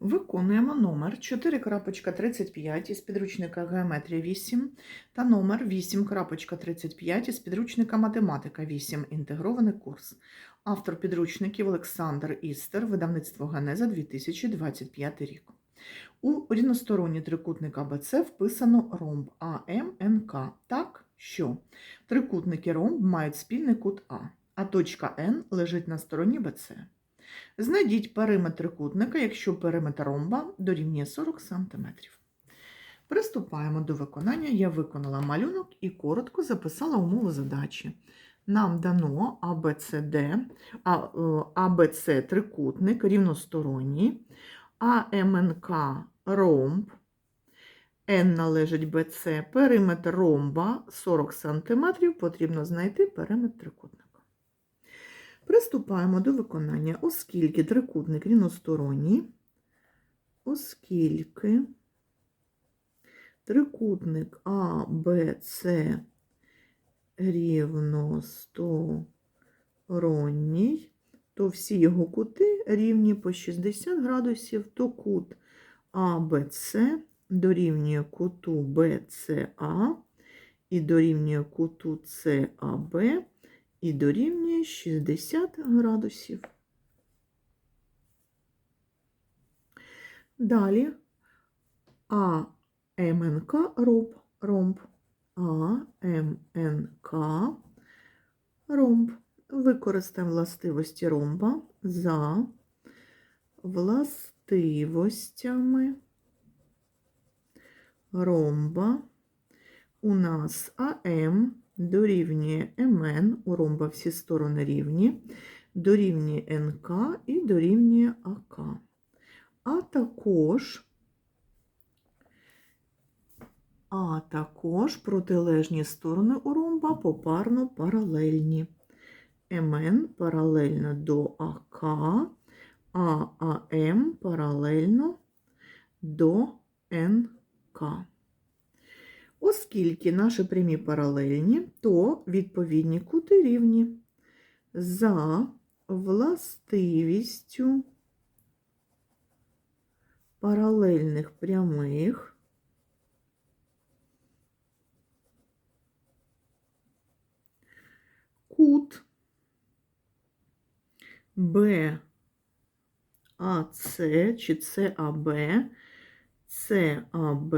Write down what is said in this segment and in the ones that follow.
Виконуємо номер 4.35 із підручника Геометрія 8 та номер 8.35 із підручника Математика 8. Інтегрований курс. Автор підручників Олександр Істер, видавництво Генеза 2025 рік. У рівносторонній трикутник АБЦ вписано ромб АМНК так, що трикутники ромб мають спільний кут А, а точка Н лежить на стороні БЦ. Знайдіть периметр трикутника, якщо периметр ромба дорівнює 40 см. Приступаємо до виконання. Я виконала малюнок і коротко записала умову задачі. Нам дано ABCD, а, е, трикутник рівносторонній, АМНК ромб, N належить BC, периметр ромба 40 см, потрібно знайти периметр трикутника. Приступаємо до виконання, оскільки трикутник рівносторонній, оскільки трикутник А, рівносторонній, то всі його кути рівні по 60 градусів, то кут АБЦ дорівнює куту БЦА і дорівнює куту САБ і дорівнює 60 градусів. Далі А АМНК ромб, ромб, АМНК ромб. Використаємо властивості ромба за властивостями ромба. У нас АМ дорівнює МН, у ромба всі сторони рівні, дорівнює НК і дорівнює АК. А також, а також протилежні сторони у ромба попарно паралельні. МН паралельно до АК, а АМ паралельно до НК. Оскільки наші прямі паралельні, то відповідні кути рівні. За властивістю паралельних прямих кут БАЦ чи САБ, САБ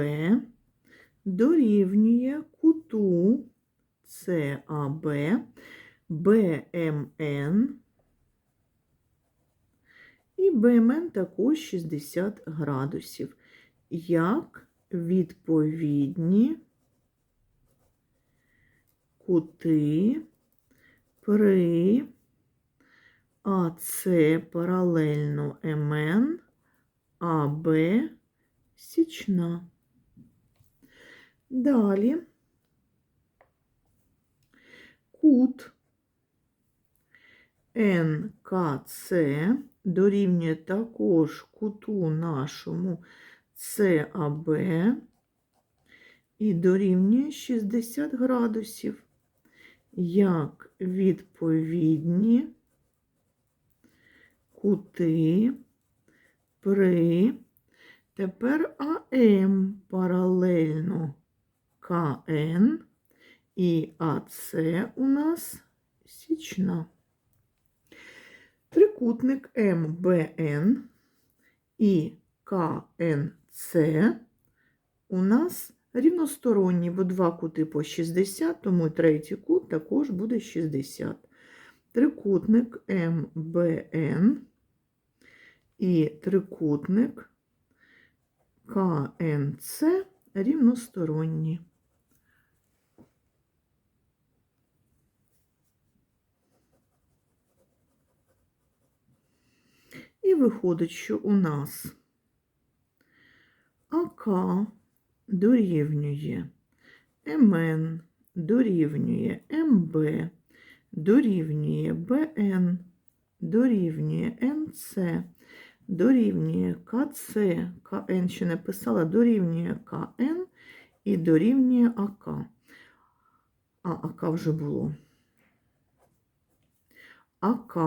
дорівнює куту САБ, БМН і БМН також 60 градусів, як відповідні кути при АС паралельно МН, АБ січна. Далі. Кут. НКЦ дорівнює також куту нашому САБ і дорівнює 60 градусів, як відповідні кути при тепер АМ паралельно КН і АЦ у нас січна. Трикутник МБН і КНЦ у нас рівносторонні, бо два кути по 60, тому третій кут також буде 60. Трикутник МБН і трикутник КНЦ рівносторонні. Виходить, що у нас АК дорівнює МН, дорівнює МБ, дорівнює БН, дорівнює НЦ, дорівнює КЦ, КН ще написала, дорівнює КН і дорівнює АК. А АК вже було. АК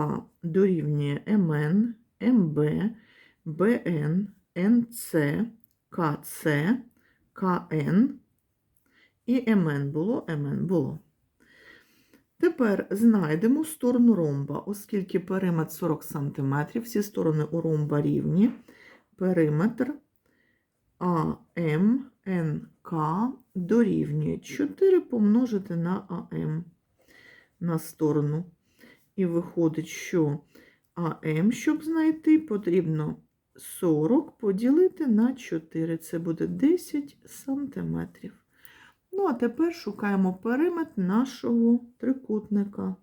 дорівнює МН, МБ, БН, НЦ, КЦ, КН і МН було, МН було. Тепер знайдемо сторону ромба, оскільки периметр 40 см, всі сторони у ромба рівні. Периметр АМ, НК дорівнює 4 помножити на АМ на сторону. І виходить, що АМ, щоб знайти, потрібно 40 поділити на 4. Це буде 10 сантиметрів. Ну, а тепер шукаємо периметр нашого трикутника.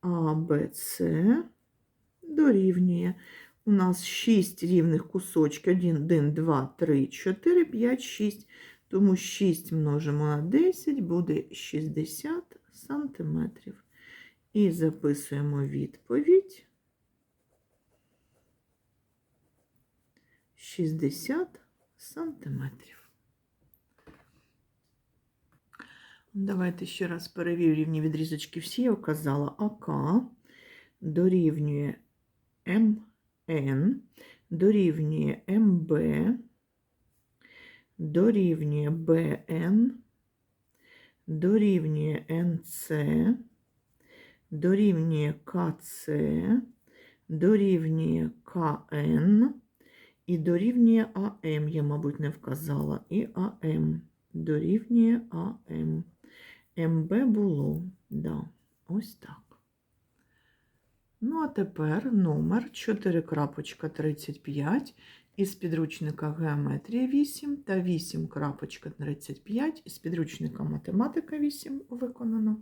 АБЦ дорівнює. У нас 6 рівних кусочків. 1, 1, 2, 3, 4, 5, 6. Тому 6 множимо на 10 буде 60 сантиметрів. І записуємо відповідь. 60 сантиметрів. Давайте ще раз перевірю рівні відрізочки. Всі я вказала АК дорівнює МН, дорівнює МБ, дорівнює БН, дорівнює НЦ, дорівнює КЦ, дорівнює КН і дорівнює АМ. Я, мабуть, не вказала. І АМ дорівнює АМ. МБ було, да, ось так. Ну, а тепер номер 4.35 із підручника Геометрія 8 та 8.35 із підручника Математика 8 виконано.